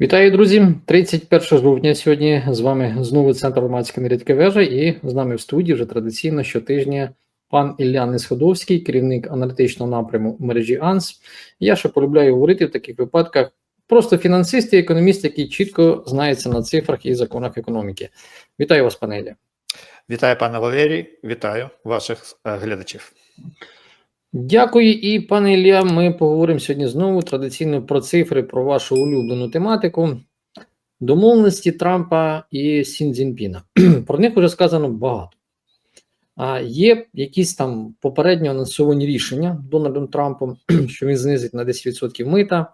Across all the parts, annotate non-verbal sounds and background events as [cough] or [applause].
Вітаю, друзі! 31 жовтня сьогодні з вами знову Центр громадської аналітики вежа, і з нами в студії вже традиційно щотижня пан Ілля Несходовський, керівник аналітичного напряму мережі АНС. Я ще полюбляю говорити в таких випадках просто фінансист і економіст, який чітко знається на цифрах і законах економіки. Вітаю вас, пане Ілля. Вітаю, пане Валерій, вітаю ваших е, глядачів. Дякую, і пане Ілля, ми поговоримо сьогодні знову традиційно про цифри, про вашу улюблену тематику. Домовленості Трампа і Сін Цзіньпіна. [clears throat] Про них вже сказано багато. А є якісь там попередньо анонсовані рішення Дональдом Трампом, [clears throat] що він знизить на 10% мита.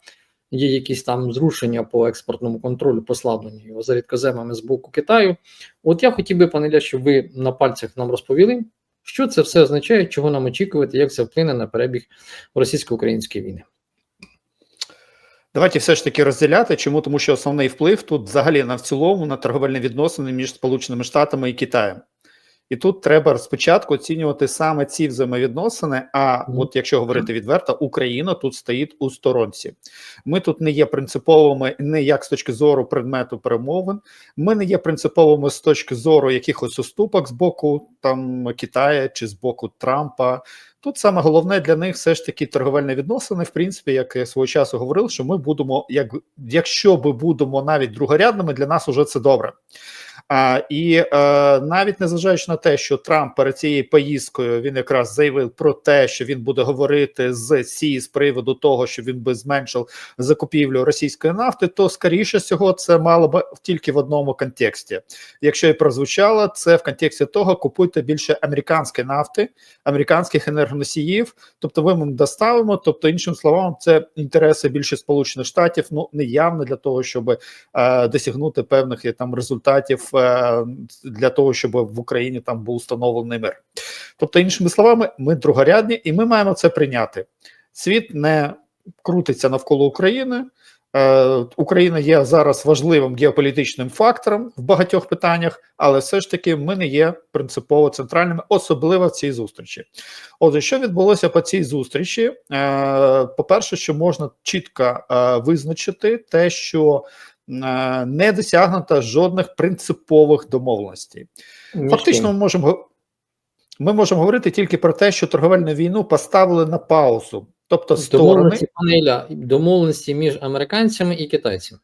Є якісь там зрушення по експортному контролю, послаблені його за рідкоземами з боку Китаю. От я хотів би, пане Ілля, щоб ви на пальцях нам розповіли, що це все означає, чого нам очікувати, як це вплине на перебіг російсько-української війни. Давайте все ж таки розділяти. Чому? Тому що основний вплив тут взагалі на в цілому на торговельні відносини між Сполученими Штатами і Китаєм. І тут треба спочатку оцінювати саме ці взаємовідносини. А от якщо говорити відверто, Україна тут стоїть у сторонці. Ми тут не є принциповими не як з точки зору предмету перемовин. Ми не є принциповими з точки зору якихось уступок з боку там Китаю чи з боку Трампа. Тут саме головне для них все ж таки торговельні відносини. В принципі, як я свого часу говорив, що ми будемо, як якщо ми будемо навіть другорядними, для нас уже це добре. А, І е, навіть незважаючи на те, що Трамп перед цією поїздкою він якраз заявив про те, що він буде говорити з Сі з приводу того, що він би зменшив закупівлю російської нафти, то скоріше всього це мало б тільки в одному контексті. Якщо і прозвучало, це в контексті того, купуйте більше американської нафти, американських енергоносіїв, тобто ви ми доставимо. Тобто, іншим словом, це інтереси більше Сполучених Штатів, ну не явно для того, щоб е, досягнути певних е, там результатів для того, щоб в Україні там був встановлений мир. Тобто, іншими словами, ми другорядні, і ми маємо це прийняти. Світ не крутиться навколо України. Е, Україна є зараз важливим геополітичним фактором в багатьох питаннях, але все ж таки ми не є принципово центральними, особливо в цій зустрічі. Отже, що відбулося по цій зустрічі? Е, По-перше, що можна чітко е, визначити те, що е, не досягнуто жодних принципових домовленостей. Фактично, ми можемо ми можемо говорити тільки про те, що торговельну війну поставили на паузу, тобто сторони. домовленості, панеля домовленості між американцями і китайцями.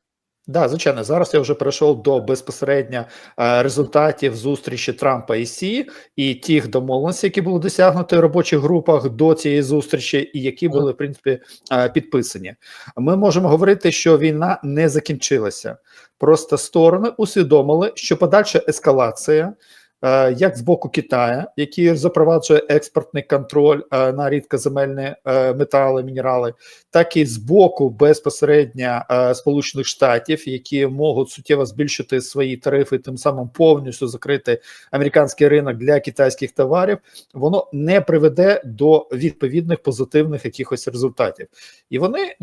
Да, звичайно, зараз я вже перейшов до безпосередньо е, результатів зустрічі Трампа і Сі, і тих домовленостей, які були досягнуті в робочих групах до цієї зустрічі, і які були в принципі е, підписані. Ми можемо говорити, що війна не закінчилася. Просто сторони усвідомили, що подальша ескалація. Е, Як з боку Китаю, який запроваджує експортний контроль е, на рідкоземельні е, метали, мінерали, так і з боку безпосередньо Сполучених Штатів, які можуть суттєво збільшити свої тарифи, тим самим повністю закрити американський ринок для китайських товарів, воно не приведе до відповідних позитивних якихось результатів. І вони е,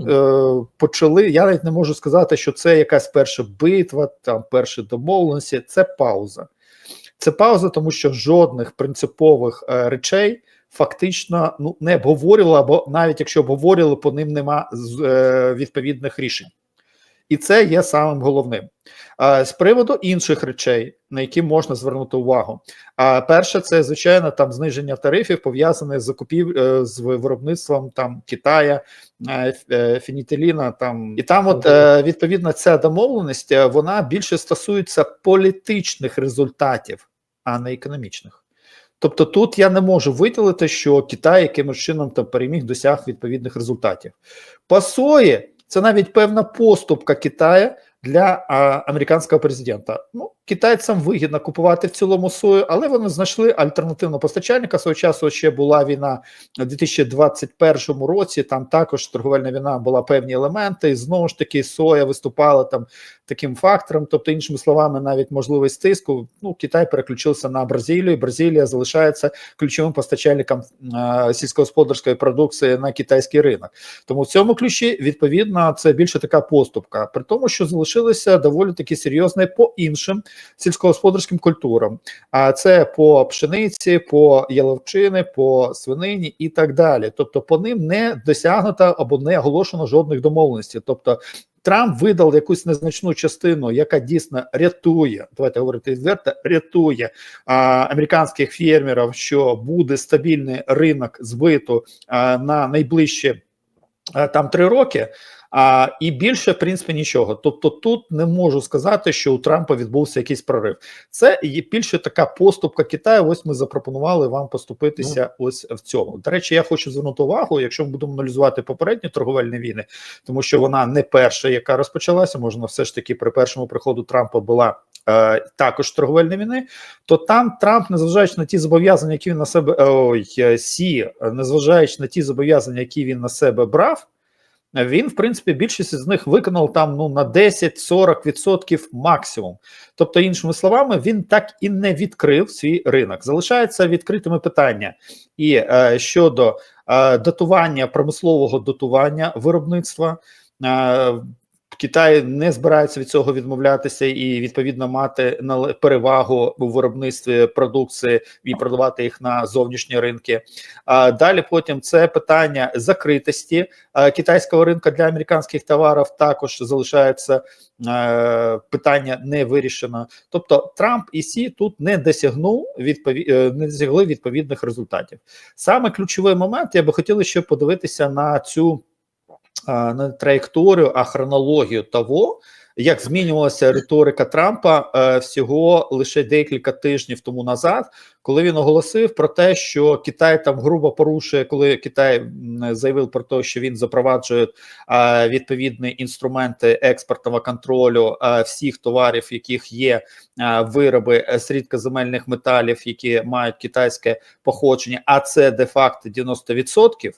почали. Я навіть не можу сказати, що це якась перша битва, там перші домовленості. Це пауза. Це пауза, тому що жодних принципових е, речей фактично ну не обговорювали, або навіть якщо обговорювали, по ним нема е, відповідних рішень. І це є самим головним. З приводу інших речей, на які можна звернути увагу. Перше, це звичайно там зниження тарифів пов'язане з закупів е, з виробництвом там Китая, е, ф- е. Там і там, от відповідно, ця домовленість вона більше стосується політичних результатів, а не економічних. Тобто тут я не можу виділити, що Китай якимось чином там переміг досяг відповідних результатів. По сої це навіть певна поступка Китаю для американського президента. Ну, китайцям вигідно купувати в цілому сою, але вони знайшли альтернативного постачальника. Свого часу ще була війна у 2021 році. Там також торговельна війна була певні елементи, і знову ж таки соя виступала там таким фактором. Тобто, іншими словами, навіть можливість тиску. Ну, Китай переключився на Бразилію. Бразилія залишається ключовим постачальником е, сільськогосподарської продукції на китайський ринок. Тому в цьому ключі відповідно це більше така поступка, при тому, що залишилися доволі таки серйозні по іншим сільськогосподарським культурам. А це по пшениці, по яловчини, по свинині і так далі. Тобто, по ним не досягнуто або не оголошено жодних домовленостей. Тобто, Трамп видав якусь незначну частину, яка дійсно рятує. Давайте говорити відверто, рятує а, американських фермерів, що буде стабільний ринок збиту а, на найближчі а, там три роки. А і більше, в принципі, нічого. Тобто, тут не можу сказати, що у Трампа відбувся якийсь прорив. Це є більше така поступка Китаю. Ось ми запропонували вам поступитися ось в цьому. До речі, я хочу звернути увагу, якщо ми будемо аналізувати попередні торговельні війни, тому що вона не перша, яка розпочалася. Можна все ж таки при першому приходу Трампа була. е, Також торговельні війни, то там Трамп, незважаючи на ті зобов'язання, які він на себе ой, е, сі, незважаючи на ті зобов'язання, які він на себе брав, він, в принципі, більшість з них виконав там ну на 10-40% максимум. Тобто, іншими словами, він так і не відкрив свій ринок. Залишаються відкритими питання і е, щодо е, датування промислового датування виробництва. Китай не збирається від цього відмовлятися і відповідно мати перевагу у виробництві продукції і продавати їх на зовнішні ринки. А далі потім це питання закритості китайського ринку для американських товарів також залишається е, питання не вирішено. Тобто Трамп і Сі тут не досягнув відпові... е, не досягли відповідних результатів. Саме ключовий момент я би хотів ще подивитися на цю не траєкторію, а хронологію того, як змінювалася риторика Трампа е, всього лише декілька тижнів тому назад, коли він оголосив про те, що Китай там грубо порушує, коли Китай заявив про те, що він запроваджує е, відповідні інструменти експортного контролю е, всіх товарів, яких є е, вироби е, з рідкоземельних металів, які мають китайське походження, а це де-факто 90%.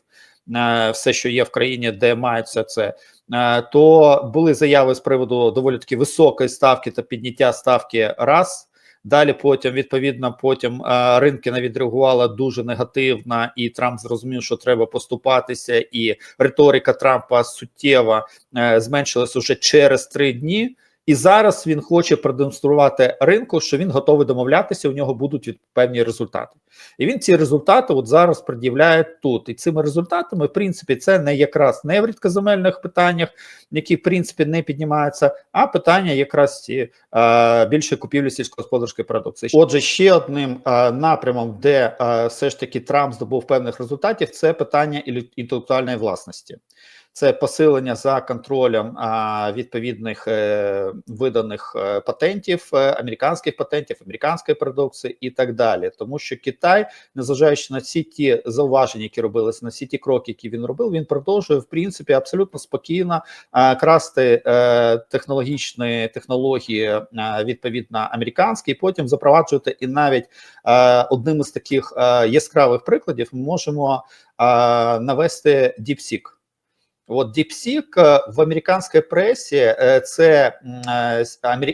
Е, Все, що є в країні, де мається це, е, то були заяви з приводу доволі таки високої ставки та підняття ставки раз. Далі потім, відповідно, потім е, ринки не відреагували дуже негативно, і Трамп зрозумів, що треба поступатися, і риторика Трампа суттєво зменшилась уже через три дні. І зараз він хоче продемонструвати ринку, що він готовий домовлятися. У нього будуть певні результати, і він ці результати от зараз пред'являє тут. І цими результатами, в принципі, це не якраз не в рідкоземельних питаннях, які в принципі не піднімаються, а питання якраз ці е, більше купівлі сільськогосподарської продукції. Отже, ще одним е, напрямом, де е, все ж таки Трамп здобув певних результатів, це питання інтелектуальної власності. Це посилення за контролем відповідних е, виданих е, патентів, е, американських патентів, американської продукції і так далі. Тому що Китай, незважаючи на всі ті зауваження, які робилися, на всі ті кроки, які він робив, він продовжує в принципі абсолютно спокійно красти технологічні технології відповідно американські, і потім запроваджувати. І навіть одним із таких яскравих прикладів ми можемо навести DeepSeek. От DeepSeek е, в американській пресі е, це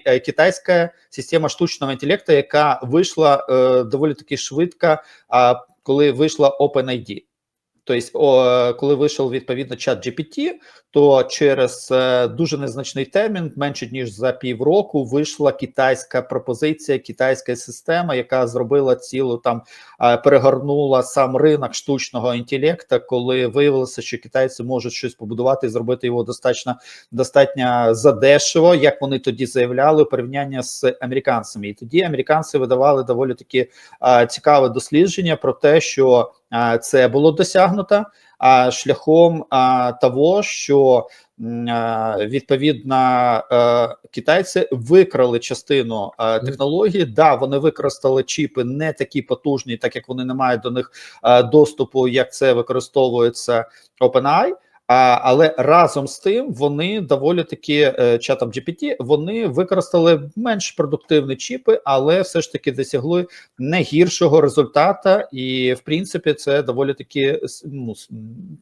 е, китайська система штучного інтелекту, яка вийшла доволі таки швидко, коли вийшла OpenID. Тобто, коли вийшов відповідно чат GPT, то через е, дуже незначний термін, менше ніж за півроку, вийшла китайська пропозиція, китайська система, яка зробила цілу там, е, перегорнула сам ринок штучного інтелекту, коли виявилося, що китайці можуть щось побудувати і зробити його достатньо достатньо задешево, як вони тоді заявляли, порівняння з американцями. І тоді американці видавали доволі таки е, цікаве дослідження про те, що це було досягнуто шляхом того, що відповідно е, китайці викрали частину е, технології. Да, вони використали чіпи не такі потужні, так як вони не мають до них е, доступу, як це використовується OpenAI. А, але разом з тим вони доволі таки е, чатом GPT, вони використали менш продуктивні чіпи, але все ж таки досягли не гіршого результата, і в принципі це доволі таки ну,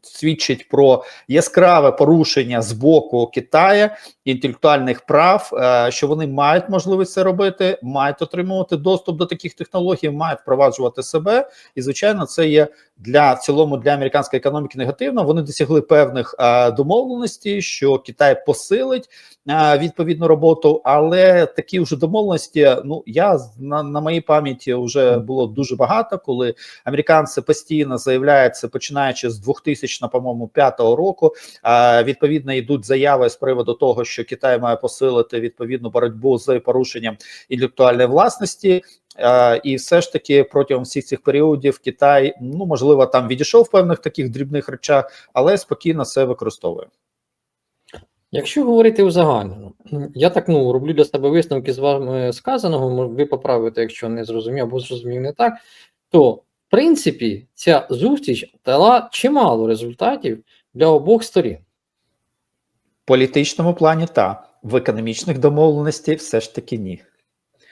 свідчить про яскраве порушення з боку Китая інтелектуальних прав, е, що вони мають можливість це робити, мають отримувати доступ до таких технологій, мають впроваджувати себе, і звичайно, це є для в цілому для американської економіки негативно. Вони досягли певних е, домовленостей, що Китай посилить відповідну роботу, але такі вже домовленості. Ну я на, на моїй пам'яті вже було дуже багато, коли американці постійно заявляють це, починаючи з 2000, по-моєму, п'ятого року. Відповідно, йдуть заяви з приводу того, що Китай має посилити відповідну боротьбу з порушенням інтелектуальної власності. Е, І все ж таки протягом всіх цих періодів Китай, ну можливо, там відійшов в певних таких дрібних речах, але спокійно це використовує. Якщо говорити узагальнено, я так ну роблю для себе висновки з вами сказаного, ви поправите, якщо не зрозумів або зрозумів не так, то в принципі ця зустріч дала чимало результатів для обох сторін. В політичному плані та в економічних домовленостей все ж таки ні.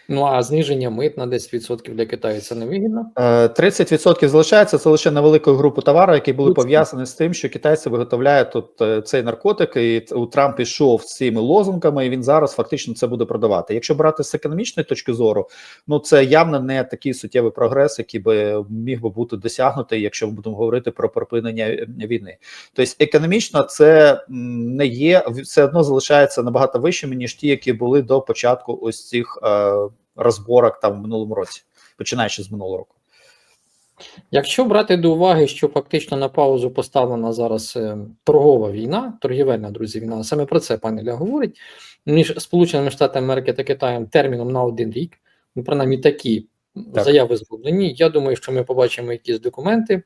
Ну а зниження мит на 10% для Китаю це не вигідно. Е, 30% залишається це лише на велику групу товару, які були Ну, пов'язані з тим, що китайці виготовляють тут е, цей наркотик, і у Трамп пішов з цими лозунгами, і він зараз фактично це буде продавати. Якщо брати з економічної точки зору, ну це явно не такий суттєвий прогрес, який би міг би бути досягнутий, якщо ми будемо говорити про припинення е, війни. Тобто економічно це не є все одно залишається набагато вищими ніж ті, які були до початку ось цих е, розборок там в минулому році, починаючи з минулого року. Якщо брати до уваги, що фактично на паузу поставлена зараз е, торгова війна, торгівельна друзі, війна, саме про це пан Ілля говорить, між Сполученими Штатами Америки та Китаєм терміном на один рік, ну, принаймні такі Так. заяви зроблені. Я думаю, що ми побачимо якісь документи.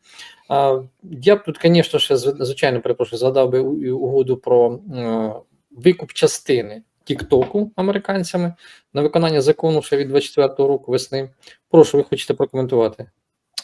А, я б тут, звісно, ще звичайно перепрошую, згадав би угоду про е, викуп частини Тіктоку американцями на виконання закону ще від 24-го року весни. Прошу, ви хочете прокоментувати?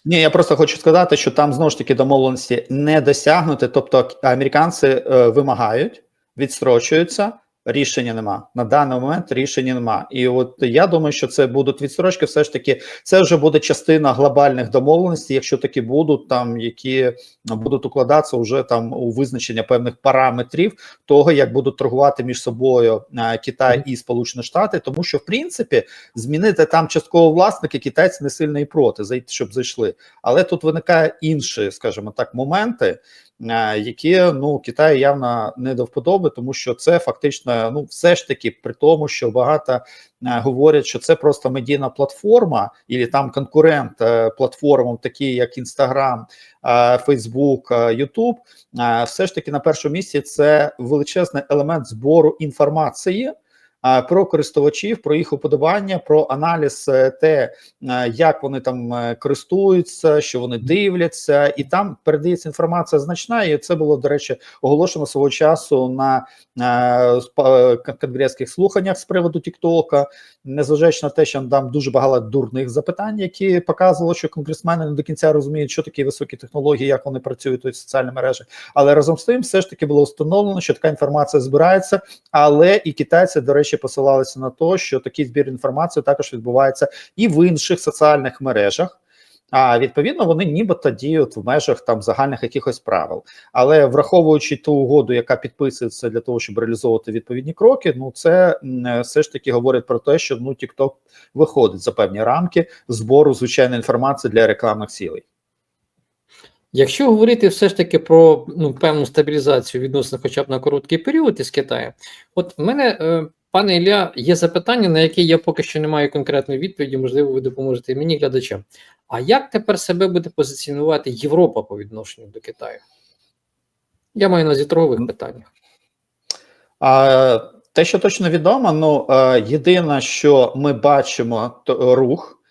Ні, я просто хочу сказати, що там знову ж таки домовленості не досягнути. Тобто американці е, вимагають, відстрочуються. Рішення нема на даний момент. Рішення нема, і от я думаю, що це будуть відстрочки. Все ж таки, це вже буде частина глобальних домовленостей, якщо такі будуть там, які будуть укладатися вже там у визначення певних параметрів того, як будуть торгувати між собою е, Китай і Сполучені Штати, тому що в принципі змінити там частково власники китайці не сильно і проти, зайти, щоб зайшли. Але тут виникає інші, скажімо так, моменти, е, які ну Китаю явно не до вподоби, тому що це фактично ну все ж таки при тому, що багато е, говорять, що це просто медійна платформа, і там конкурент е, платформам, такі як е, YouTube, е, все ж таки на першому місці це величезний елемент збору інформації. Про користувачів, про їх уподобання, про аналіз е, те, е, як вони там е, користуються, що вони дивляться, і там передається інформація значна. І це було до речі оголошено свого часу на конгресських слуханнях з приводу Тіктока, незважаючи на те, що там дуже багато дурних запитань, які показували, що конгресмени не до кінця розуміють, що такі високі технології, як вони працюють у соціальні мережі. Але разом з тим, все ж таки було встановлено, що така інформація збирається. Але і китайці, до речі, посилалися на те, що такий збір інформації також відбувається і в інших соціальних мережах. А відповідно вони нібито діють в межах там загальних якихось правил. Але враховуючи ту угоду, яка підписується для того, щоб реалізовувати відповідні кроки, ну це все ж таки говорить про те, що ну TikTok виходить за певні рамки збору звичайної інформації для рекламних цілей. Якщо говорити все ж таки про ну, певну стабілізацію відносно хоча б на короткий період із Китаю, от мене, е, пане Ілля, є запитання, на яке я поки що не маю конкретної відповіді, можливо, ви допоможете мені, глядачам. А як тепер себе буде позиціонувати Європа по відношенню до Китаю? Я маю на увазі торгових питаннях. А те, що точно відомо, ну е, єдине, що ми бачимо, то рух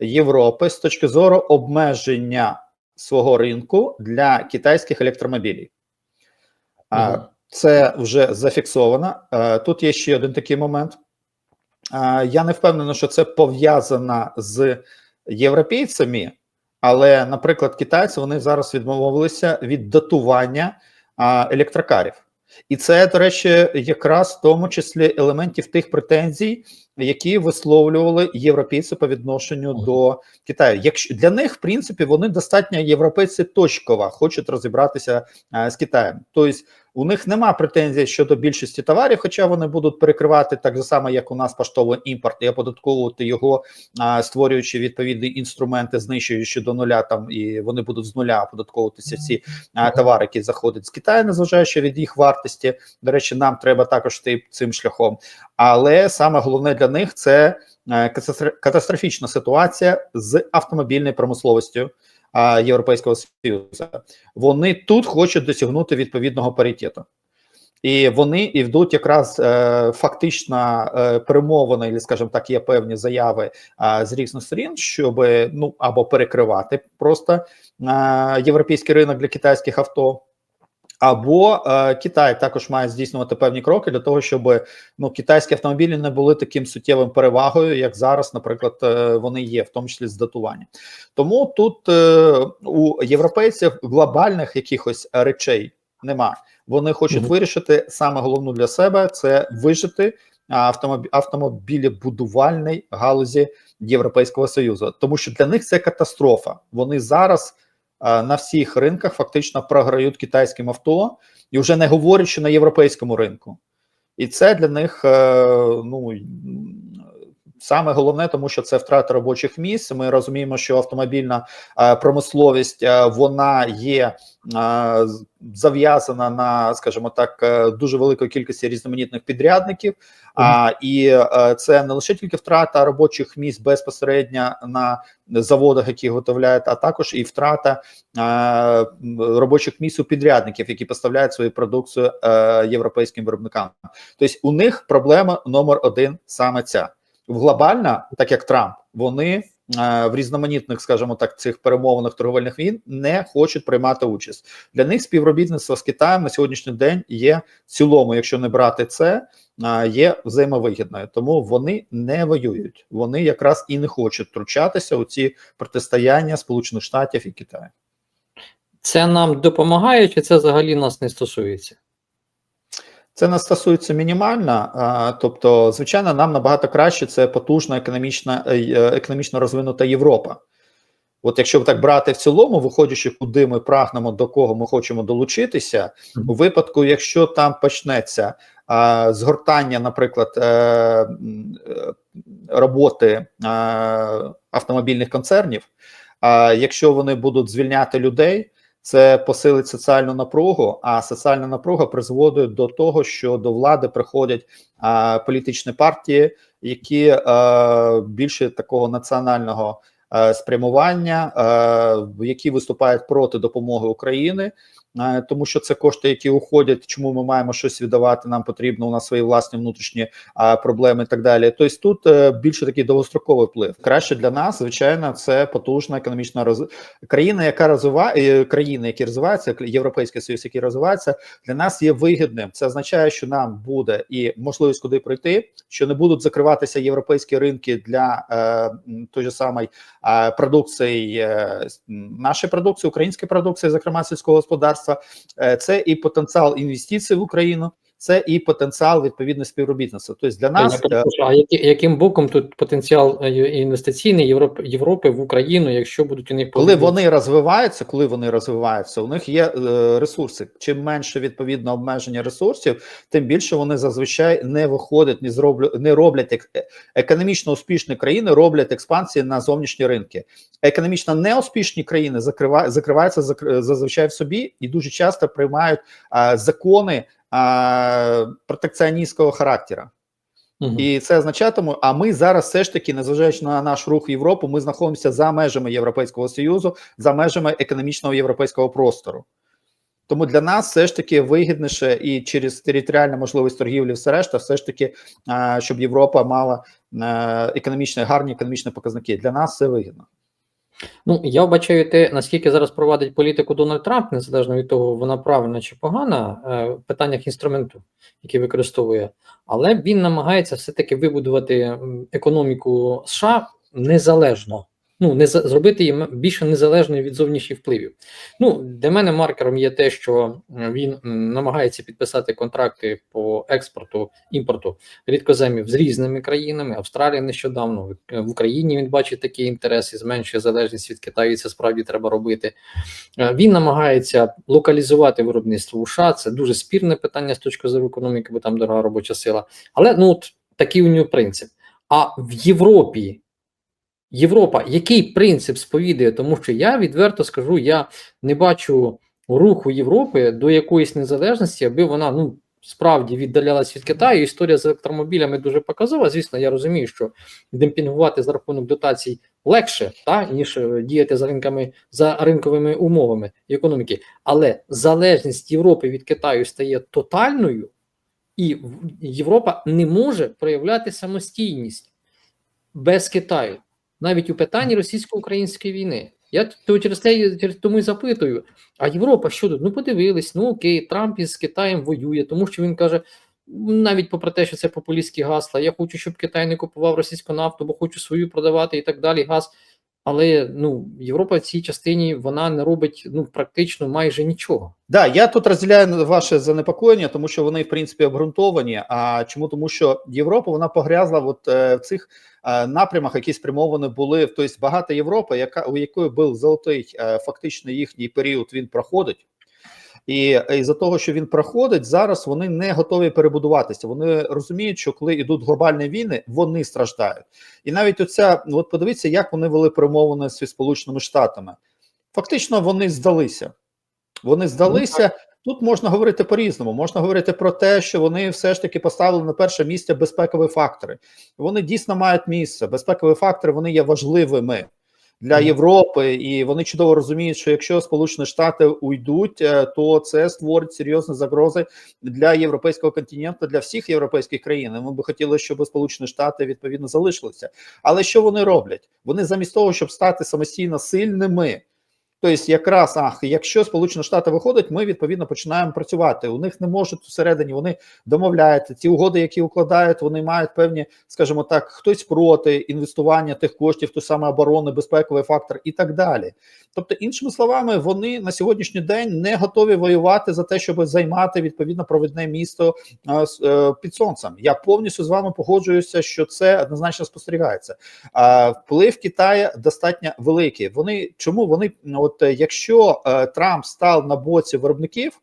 Європи з точки зору обмеження свого ринку для китайських електромобілів. А. Це вже зафіксовано. Е, Тут є ще один такий момент. Е, Я не впевнений, що це пов'язано з європейцями, але, наприклад, китайці вони зараз відмовилися від датування електрокарів. І це, до речі, якраз в тому числі елементів тих претензій, які висловлювали європейці по відношенню до Китаю. Якщо для них, в принципі, вони достатньо європейці точково хочуть розібратися з Китаєм. Тобто у них нема претензій щодо більшості товарів, хоча вони будуть перекривати так же само, як у нас поштовий імпорт, і оподатковувати його, створюючи відповідні інструменти, знищуючи до нуля там, і вони будуть з нуля оподатковуватися всі товари, які заходять з Китаю, незважаючи від їх вартості. До речі, нам треба також йти цим шляхом. Але саме головне для них це е, катастрофічна ситуація з автомобільною промисловістю Європейського Союзу. Вони тут хочуть досягнути відповідного паритету. І вони йдуть якраз е, фактично е, перемовини, або, скажімо так, є певні заяви е, з різних сторін, щоб ну або перекривати просто е, європейський ринок для китайських авто, або е, Китай також має здійснювати певні кроки для того, щоб ну китайські автомобілі не були таким суттєвим перевагою, як зараз, наприклад, е, вони є, в тому числі з датуванням. Тому тут е, у європейців глобальних якихось речей нема. Вони хочуть Мгм. вирішити саме головну для себе це вижити автомобі- автомобілебудувальній галузі Європейського союзу, тому що для них це катастрофа. Вони зараз на всіх ринках фактично програють китайським авто, і вже не говорять, що на європейському ринку. І це для них е, ну саме головне, тому що це втрата робочих місць. Ми розуміємо, що автомобільна е, промисловість е, вона є е, зав'язана на, скажімо так, е, дуже великої кількості різноманітних підрядників. А і е, це не лише тільки втрата робочих місць безпосередньо на заводах, які виготовляють, а також і втрата робочих місць у підрядників, які поставляють свою продукцію е, європейським виробникам. Тобто у них проблема номер один саме ця. Глобальна, так як Трамп, вони в різноманітних, скажімо так, цих перемовинах торговельних війн не хочуть приймати участь. Для них співробітництво з Китаєм на сьогоднішній день є в цілому, якщо не брати це, е, є взаємовигідною. Тому вони не воюють. Вони якраз і не хочуть втручатися у ці протистояння Сполучених Штатів і Китаю. Це нам допомагає, чи це взагалі нас не стосується? Це нас стосується мінімально, тобто, звичайно, нам набагато краще це потужна економічна е, е, економічно розвинута Європа. От якщо так брати в цілому, виходячи, куди ми прагнемо, до кого ми хочемо долучитися, у випадку, якщо там почнеться а, згортання, наприклад, е, роботи а, автомобільних концернів, а якщо вони будуть звільняти людей, це посилить соціальну напругу, а соціальна напруга призводить до того, що до влади приходять а, політичні партії, які а, більше такого національного а, спрямування, а, які виступають проти допомоги України. Е, Тому що це кошти, які уходять. Чому ми маємо щось віддавати? Нам потрібно у нас свої власні внутрішні проблеми і так далі. Тобто тут е, більше такий довгостроковий вплив. Краще для нас, звичайно, це потужна економічна роз... країна, яка розвиває країни, які розвиваються, Європейський Союз, який розвивається, для нас є вигідним. Це означає, що нам буде і можливість куди прийти, що не будуть закриватися європейські ринки для е, той же самої е, продукції, е, нашої продукції, української продукції, зокрема сільського господарства. Е, це і потенціал інвестицій в Україну, це і потенціал відповідно співробітництва. Тобто для нас а які, яким боком тут потенціал е, інвестиційний Європи, Європи в Україну, якщо будуть у них Коли вони розвиваються, коли вони розвиваються, у них є е, ресурси. Чим менше відповідно обмеження ресурсів, тим більше вони зазвичай не виходять, не зроблю, не роблять ек- е, економічно успішні країни, роблять експансії на зовнішні ринки. Економічно неуспішні країни закрива, закриваються закр- зазвичай в собі і дуже часто приймають е, закони е, протекціоністського характеру. Мгм. І це означатиме, а ми зараз все ж таки, незважаючи на наш рух в Європу, ми знаходимося за межами Європейського Союзу, за межами економічного європейського простору. Тому для нас все ж таки вигідніше і через територіальну можливість торгівлі, все решта, все ж таки, щоб Європа мала е, економічні гарні економічні показники. Для нас це вигідно. Ну, я вбачаю те, наскільки зараз провадить політику Дональд Трамп, незалежно від того, вона правильна чи погана, е, в питаннях інструменту, який використовує, але він намагається все-таки вибудувати економіку США незалежно ну не зробити її більше незалежною від зовнішніх впливів. Ну для мене маркером є те, що він намагається підписати контракти по експорту імпорту рідкоземів з різними країнами. Австралія нещодавно в- в Україні він бачить такі інтереси, зменшує залежність від Китаю. і Це справді треба робити. Е, Він намагається локалізувати виробництво у США. Це дуже спірне питання з точки зору економіки, бо там дорога робоча сила. Але ну от такий у нього принцип. А в Європі, Європа, який принцип сповідує? Тому що я відверто скажу, я не бачу руху Європи до якоїсь незалежності, аби вона ну справді віддалялась від Китаю. Історія з електромобілями дуже показова. Звісно, я розумію, що демпінгувати за рахунок дотацій легше, та ніж е, діяти за ринками за ринковими умовами економіки. Але залежність Європи від Китаю стає тотальною, і Європа не може проявляти самостійність без Китаю, навіть у питанні російсько-української війни. Я то через те через тому і запитую: а Європа що тут? Ну подивились, ну окей, Трамп із Китаєм воює, тому що він каже. Навіть попри те, що це популістські гасла, я хочу, щоб Китай не купував російську нафту, бо хочу свою продавати і так далі. Газ. Але ну Європа в цій частині вона не робить ну практично майже нічого. Да, я тут розділяю ваше занепокоєння, тому що вони в принципі обґрунтовані. А чому тому, що Європа вона погрязла от е, в цих е, напрямах, які спрямовані були. Тобто багата Європа, яка у якої був золотий е, фактично їхній період, він проходить. І із за того, що він проходить, зараз вони не готові перебудуватися. Вони розуміють, що коли йдуть глобальні війни, вони страждають. І навіть оця, ну, от подивіться, як вони вели перемовини зі Сполученими Штатами. Фактично, вони здалися. Вони здалися. Тут можна говорити по-різному. Можна говорити про те, що вони все ж таки поставили на перше місце безпекові фактори. Вони дійсно мають місце. Безпекові фактори вони є важливими для Європи, і вони чудово розуміють, що якщо Сполучені Штати уйдуть, е, то це створить серйозні загрози для європейського континенту, для всіх європейських країн. Ми би хотіли, щоб Сполучені Штати відповідно залишилися. Але що вони роблять? Вони замість того, щоб стати самостійно сильними. Тобто, якраз ах, якщо Сполучені Штати виходять, ми відповідно починаємо працювати. У них не можуть всередині, вони домовляються. Ті угоди, які укладають, вони мають певні, скажімо так, хтось проти інвестування тих коштів, ту саме оборони, безпековий фактор і так далі. Тобто, іншими словами, вони на сьогоднішній день не готові воювати за те, щоб займати відповідно провідне місто е, е, під сонцем. Я повністю з вами погоджуюся, що це однозначно спостерігається. А вплив Китаю достатньо великий. Вони чому вони ну, от е, якщо е, Трамп став на боці виробників.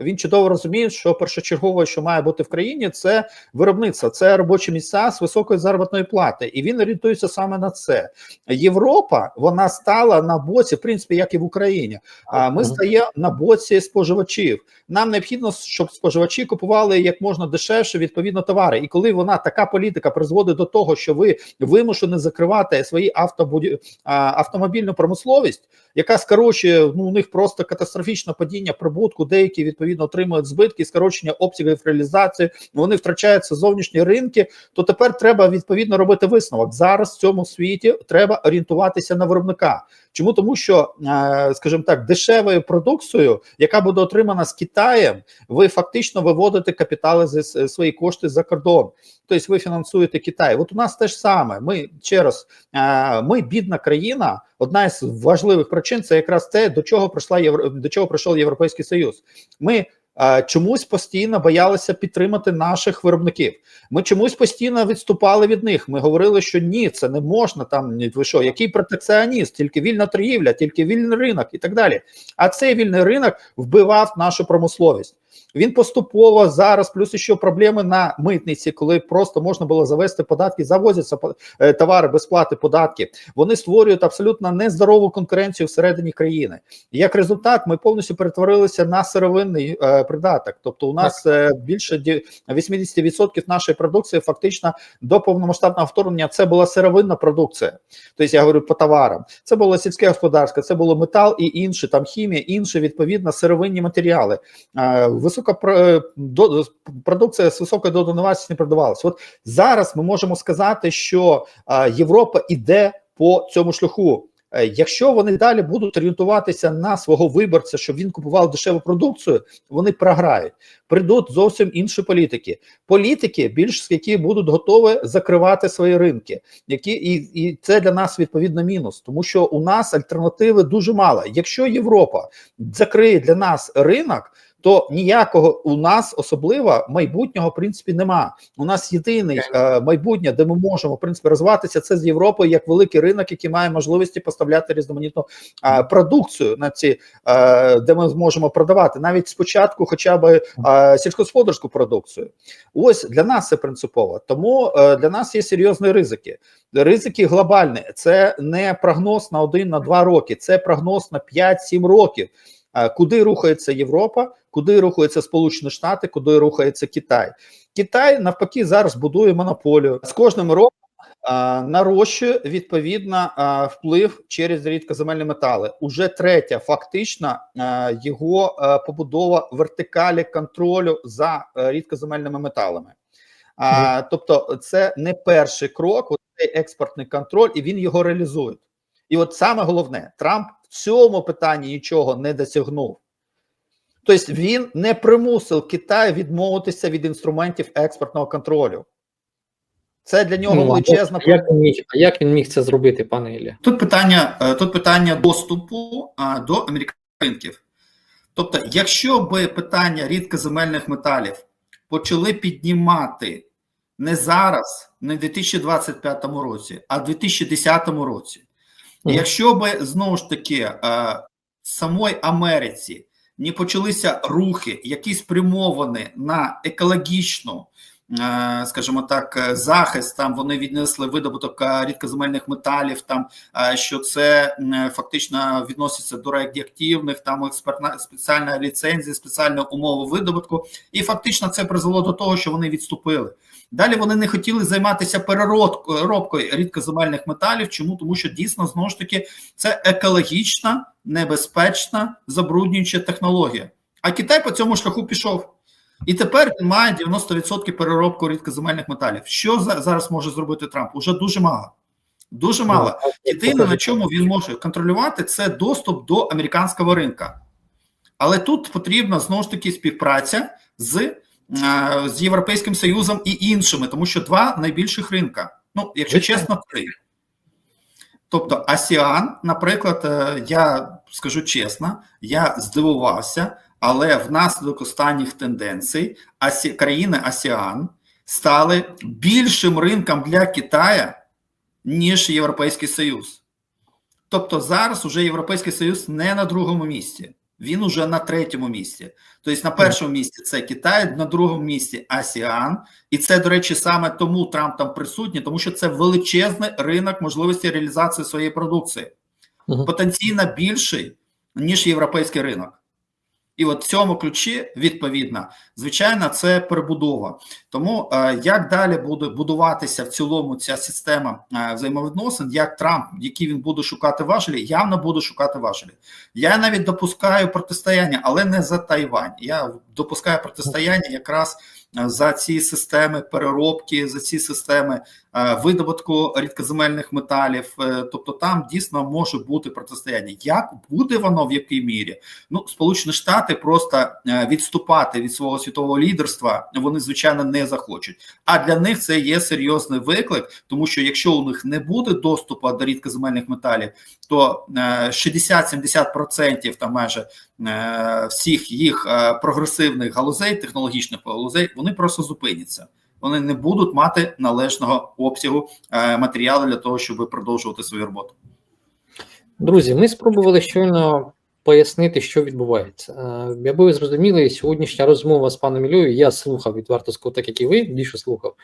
Він чудово розуміє, що першочергове, що має бути в країні, це виробництво, це робочі місця з високої заробітної плати, і він орієнтується саме на це. Європа вона стала на боці, в принципі, як і в Україні. А ми Мгм. стає на боці споживачів. Нам необхідно, щоб споживачі купували як можна дешевше відповідно товари. І коли вона така політика призводить до того, що ви вимушені закривати свої автобуді... автомобільну промисловість, яка скорочує ну у них просто катастрофічне падіння прибутку. Деякі відповідно отримують збитки, скорочення обсягів реалізації. Вони втрачаються зовнішні ринки. То тепер треба відповідно робити висновок. Зараз в цьому світі треба орієнтуватися на виробника. Чому тому, що е, скажімо так, дешевою продукцією, яка буде отримана з Китаєм, ви фактично виводите капітали з свої кошти за кордон. Тобто ви фінансуєте Китай. От у нас те ж саме. Ми ще раз, е, ми бідна країна. Одна із важливих причин це якраз те, до чого прийшла євро, до чого прийшов Європейський Союз. Ми е, чомусь постійно боялися підтримати наших виробників. Ми чомусь постійно відступали від них. Ми говорили, що ні, це не можна. Там ви що, який протекціоніст, тільки вільна торгівля, тільки вільний ринок і так далі. А цей вільний ринок вбивав нашу промисловість. Він поступово зараз, плюс ще проблеми на митниці, коли просто можна було завести податки, завозяться е, товари без плати податків. Вони створюють абсолютно нездорову конкуренцію всередині країни. І як результат, ми повністю перетворилися на сировинний е, придаток. Тобто, у нас е, більше ді- 80% нашої продукції фактично до повномасштабного вторгнення це була сировинна продукція. Тобто я говорю по товарам. Це було сільське господарство, це було метал і інші там хімія, інші відповідно сировинні матеріали. Е, продукція з високою доданою вартістю не продавалася. От зараз ми можемо сказати, що е, Європа іде по цьому шляху. Е, Якщо вони далі будуть орієнтуватися на свого виборця, щоб він купував дешеву продукцію, вони програють. Прийдуть зовсім інші політики. Політики, більш які будуть готові закривати свої ринки, які і, і це для нас відповідно мінус, тому що у нас альтернативи дуже мало. Якщо Європа закриє для нас ринок. То ніякого у нас особливо майбутнього в принципі нема. У нас єдиний е, майбутнє, де ми можемо в принципі розвиватися, це з Європою як великий ринок, який має можливості поставляти різноманітну е, продукцію на ці, е, де ми зможемо продавати навіть спочатку, хоча б е, сільськогосподарську продукцію. Ось для нас це принципово. Тому для нас є серйозні ризики. Ризики глобальні. Це не прогноз на один на два роки, це прогноз на 5-7 років. Куди рухається Європа, куди рухаються Сполучені Штати, куди рухається Китай? Китай навпаки зараз будує монополію з кожним роком. Нарощує відповідно вплив через рідкоземельні метали. Уже третя, фактично, е, його побудова вертикалі контролю за е, рідкоземельними металами. А, Тобто, це не перший крок, цей експортний контроль, і він його реалізує. І от саме головне, Трамп в цьому питанні нічого не досягнув. Тобто він не примусив Китай відмовитися від інструментів експортного контролю. Це для нього Ну, а величезна як, він міг, а як він міг це зробити, пане Ілля? Тут питання, е, тут питання доступу а, до американських ринків. Тобто, якщо би питання рідкоземельних металів почали піднімати не зараз, не в 2025 році, а в 2010 році, і якщо би знову ж таки е, в самої Америці не почалися рухи, які спрямовані на екологічну, е, скажімо так, е, захист, там вони віднесли видобуток рідкоземельних металів, там що це фактично відноситься до радіоактивних, там спеціальна ліцензія, спеціальна умова видобутку, і фактично це призвело до того, що вони відступили. Далі вони не хотіли займатися переробкою рідкоземельних металів. Чому? Тому що дійсно знову ж таки це екологічна, небезпечна, забруднююча технологія. А Китай по цьому шляху пішов. І тепер він має 90% переробку рідкоземельних металів. Що зараз може зробити Трамп? Уже дуже мало. Дуже мало. Єдине, на чому він може контролювати, це доступ до американського ринка. Але тут потрібна знову ж таки співпраця з, з Європейським Союзом і іншими, тому що два найбільших ринка. Ну, якщо чесно, три. Тобто АСІАН, наприклад, е, я скажу чесно, я здивувався, але внаслідок останніх тенденцій Асі... країни АСІАН стали більшим ринком для Китая, ніж Європейський Союз. Тобто зараз уже Європейський Союз не на другому місці, він уже на третьому місці. Тобто на першому місці це Китай, на другому місці АСІАН. І це, до речі, саме тому Трамп там присутній, тому що це величезний ринок можливості реалізації своєї продукції, потенційно більший, ніж європейський ринок. І от в цьому ключі, відповідно, звичайно, це перебудова. Тому е, як далі буде будуватися в цілому ця система е, взаємовідносин, як Трамп, які він буде шукати важелі, явно буде шукати важелі. Я навіть допускаю протистояння, але не за Тайвань. Я допускаю протистояння якраз за ці системи переробки, за ці системи е, видобутку рідкоземельних металів. Е, Тобто там дійсно може бути протистояння. Як буде воно в якій мірі? Ну, Сполучені Штати просто е, відступати від свого світового лідерства вони звичайно не захочуть. А для них це є серйозний виклик, тому що якщо у них не буде доступу до рідкоземельних металів, то е, 60-70% там майже е, всіх їх е, прогресивних галузей, технологічних галузей, вони просто зупиняться. Вони не будуть мати належного обсягу е, матеріалу для того, щоб продовжувати свою роботу. Друзі, ми спробували щойно пояснити, що відбувається. Е, Аби ви зрозуміли, сьогоднішня розмова з паном Іллею, я слухав відверто так як і ви, більше слухав.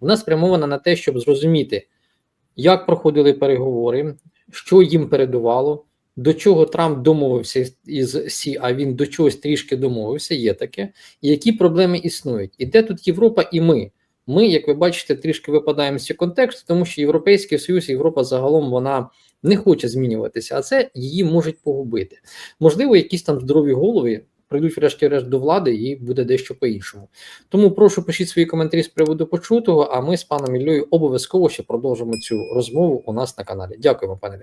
Вона спрямована на те, щоб зрозуміти, як проходили переговори, що їм передувало, до чого Трамп домовився із Сі, а він до чогось трішки домовився, є таке, і які проблеми існують. І де тут Європа і ми. Ми, як ви бачите, трішки випадаємо з цього контексту, тому що Європейський Союз, Європа загалом вона не хоче змінюватися, а це її можуть погубити. Можливо, якісь там здорові голови прийдуть врешті-решт до влади і буде дещо по-іншому. Тому прошу пишіть свої коментарі з приводу почутого. А ми з паном Іллею обов'язково ще продовжимо цю розмову у нас на каналі. Дякуємо, пане.